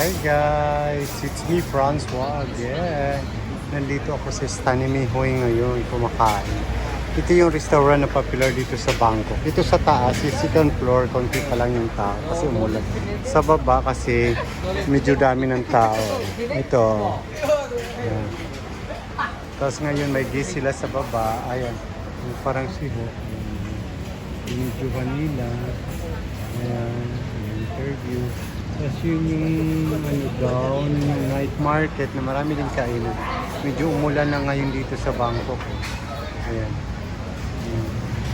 Hi guys, it's me Francois again. Nandito ako sa Stanimihoy ngayon kumakain. Ito yung restaurant na popular dito sa Bangkok. Dito sa taas, yung second floor, konti pa lang yung tao kasi umulan. Sa baba kasi medyo dami ng tao. Ito. Ayan. Tapos ngayon may gis sila sa baba. Ayan. Yung parang. Yung medyo vanilla. Ayan. Tapos yun yung ano down, yung night market na marami din kainan. Medyo umulan na ngayon dito sa Bangkok. Ayan. Ayan.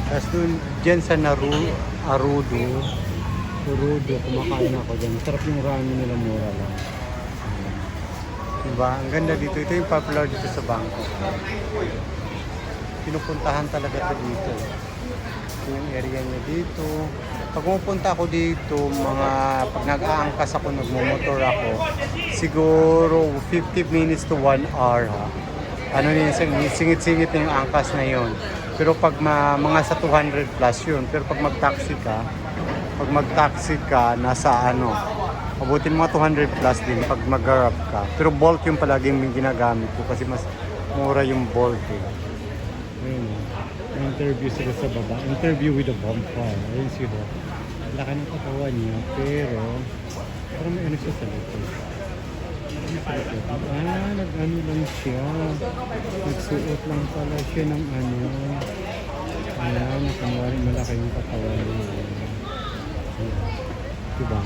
Tapos dun, dyan sa Naru, Arudo, Arudo, kumakain ako dyan. Sarap yung ramen nila, mura lang. Ayan. Diba? Ang ganda dito. Ito yung popular dito sa Bangkok. Pinupuntahan talaga ito dito. Ito yung area niya dito. Pag pumupunta ako dito, mga pag nag-aangkas ako, nagmumotor ako, siguro 50 minutes to 1 hour ha. Ano yun, sing- singit-singit na yung angkas na yun. Pero pag ma, mga sa 200 plus yun. Pero pag mag-taxi ka, pag mag-taxi ka, nasa ano, abutin mga 200 plus din pag mag-grab ka. Pero Bolt yung palaging ginagamit ko kasi mas mura yung Bolt eh. Ayun. May interview sila sa baba. Interview with a vampire. Ayun si Ho. Laki ng katawan niya, pero parang may ano siya sa likod. Ah, nag-ano lang siya. Nagsuot lang pala siya ng ano. Ayan, nakunwari malaki yung katawan niya. Diba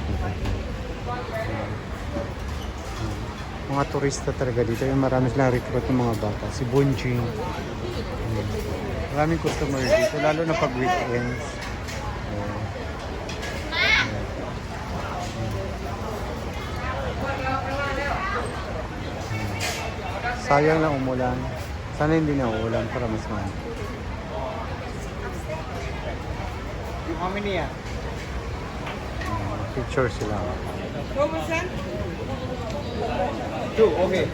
mga turista talaga dito. Yung marami silang recruit ng mga bata. Si Bunching. Maraming customer dito, lalo na pag weekends. Ayan. Ayan. Ayan. Sayang lang umulan. Sana hindi na uulan para mas mahal. How many? Ayan, Picture sila. Two, okay.